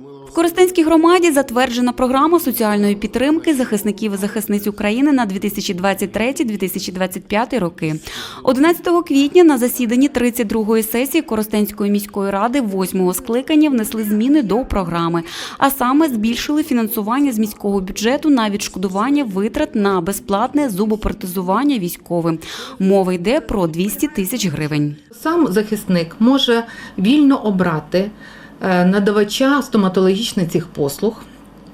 В Коростенській громаді затверджена програма соціальної підтримки захисників і захисниць України на 2023-2025 роки. 11 квітня на засіданні 32-ї сесії Коростенської міської ради 8-го скликання внесли зміни до програми, а саме збільшили фінансування з міського бюджету на відшкодування витрат на безплатне зубопротезування військовим. Мова йде про 200 тисяч гривень. Сам захисник може вільно обрати надавача стоматологічних цих послуг.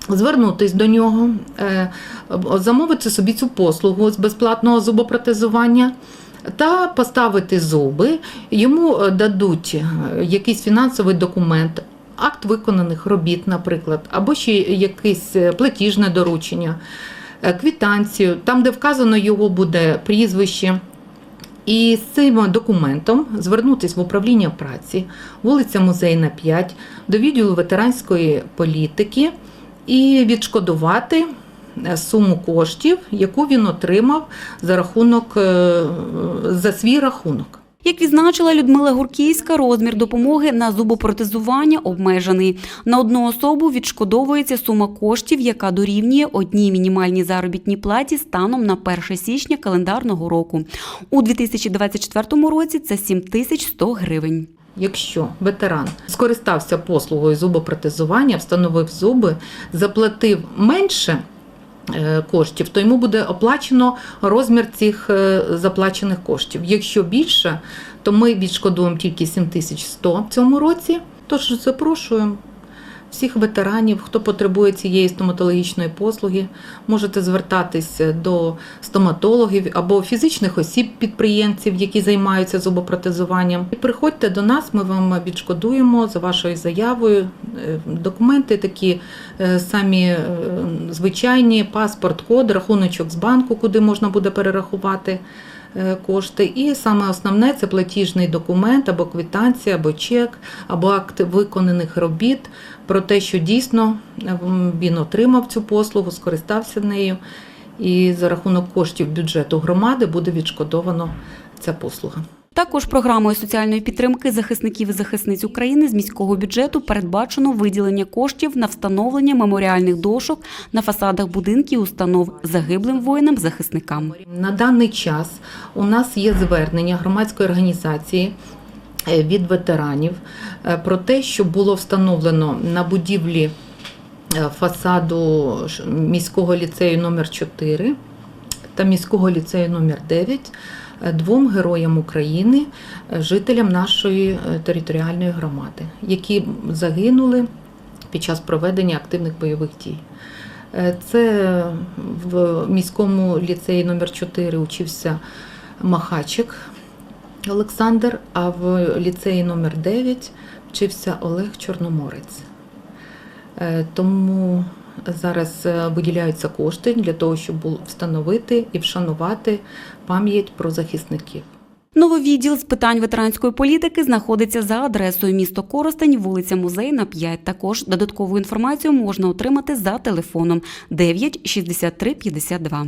Звернутись до нього, е, замовити собі цю послугу з безплатного зубопротезування та поставити зуби. Йому е, дадуть е, якийсь фінансовий документ, акт виконаних робіт, наприклад, або ще якесь е, платіжне доручення, е, квитанцію, там, де вказано його буде прізвище. І з цим документом звернутися в управління праці, вулиця Музейна 5, до відділу ветеранської політики і відшкодувати е, суму коштів, яку він отримав за рахунок е, за свій рахунок. Як відзначила Людмила Гурківська, розмір допомоги на зубопротезування обмежений. На одну особу відшкодовується сума коштів, яка дорівнює одній мінімальній заробітній платі станом на 1 січня календарного року. У 2024 році це 7100 гривень. Якщо ветеран скористався послугою зубопротезування, встановив зуби, заплатив менше коштів, то йому буде оплачено розмір цих е, заплачених коштів. Якщо більше, то ми відшкодуємо тільки 7100 в цьому році. Тож запрошуємо всіх ветеранів, хто потребує цієї стоматологічної послуги, можете звертатися до стоматологів або фізичних осіб підприємців, які займаються зубопротезуванням. І приходьте до нас, ми вам відшкодуємо за вашою заявою. Е, Документи такі е, самі е, звичайні: паспорт, код, рахуночок з банку, куди можна буде перерахувати кошти. І саме основне це платіжний документ або квитанція, або чек, або акт виконаних робіт про те, що дійсно е, він отримав цю послугу, скористався нею, і за рахунок коштів бюджету громади буде відшкодовано ця послуга. Також програмою соціальної підтримки захисників і захисниць України з міського бюджету передбачено виділення коштів на встановлення меморіальних дошок на фасадах будинків установ загиблим воїнам-захисникам. На даний час у нас є звернення громадської організації е, від ветеранів е, про те, що було встановлено на будівлі е, фасаду міського ліцею номер 4 та міського ліцею номер 9 е, двом героям України, е, жителям нашої е, територіальної громади, які загинули під час проведення активних бойових дій. Е, Це в міському ліцеї номер 4 учився Махачик Олександр, а в ліцеї номер 9 вчився Олег Чорноморець. Е, Тому зараз е, виділяються кошти для того, щоб встановити і вшанувати пам'ять про захисників. Нововідділ з питань ветеранської політики знаходиться за адресою місто Коростень, вулиця Музейна, 5. Також додаткову інформацію можна отримати за телефоном 9 63 52.